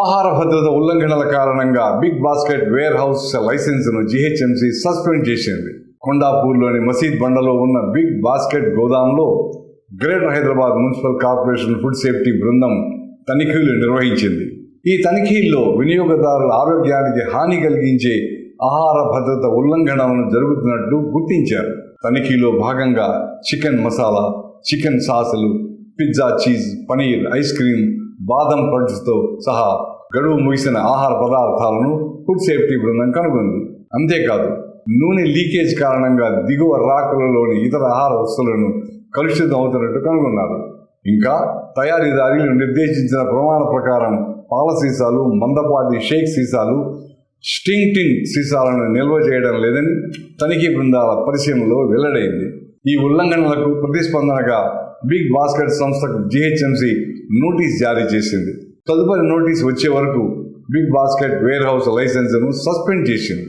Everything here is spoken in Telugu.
ఆహార భద్రత ఉల్లంఘనల కారణంగా బిగ్ బాస్కెట్ వేర్ హౌస్ లైసెన్స్ను జీహెచ్ఎంసీ సస్పెండ్ చేసింది. కొండాపూర్లోని మసీద్ బండలో ఉన్న big basket గోదాంలో greater Hyderabad municipal corporation food safety బృందం తనిఖీలు నిర్వహించింది. ఈ తనిఖీల్లో వినియోగదారుల ఆరోగ్యానికి హాని కలిగించే ఆహార భద్రత ఉల్లంఘనలను జరుగుతున్నట్లు గుర్తించారు. తనిఖీలో భాగంగా చికెన్ మసాలా చికెన్ సాసులు pizza cheese paneer ice cream బాదం పడ్స్తో సహా గడువు ముగిసిన ఆహార పదార్థాలను ఫుడ్ సేఫ్టీ బృందం కనుగొంది. అంతేకాదు నూనె లీకేజ్ కారణంగా దిగువ రాకులలోని ఇతర ఆహార వస్తువులను కలుషితం అవుతున్నట్టు కనుగొన్నారు. ఇంకా తయారీదారులు నిర్దేశించిన ప్రమాణ ప్రకారం పాల సీసాలు మందపాటి షేక్ సీసాలు స్టింగ్ టిన్ సీసాలను నిల్వ చేయడం లేదని తనిఖీ బృందాల పరిశీలనలో వెల్లడైంది. ఈ ఉల్లంఘనలకు ప్రతిస్పందనగా బిగ్ బాస్కెట్ సంస్థకు జిహెచ్ఎంసి నోటీస్ జారీ చేసింది. తదుపరి నోటీస్ వచ్చే వరకు బిగ్ బాస్కెట్ వేర్ హౌస్ లైసెన్స్ను సస్పెండ్ చేసింది.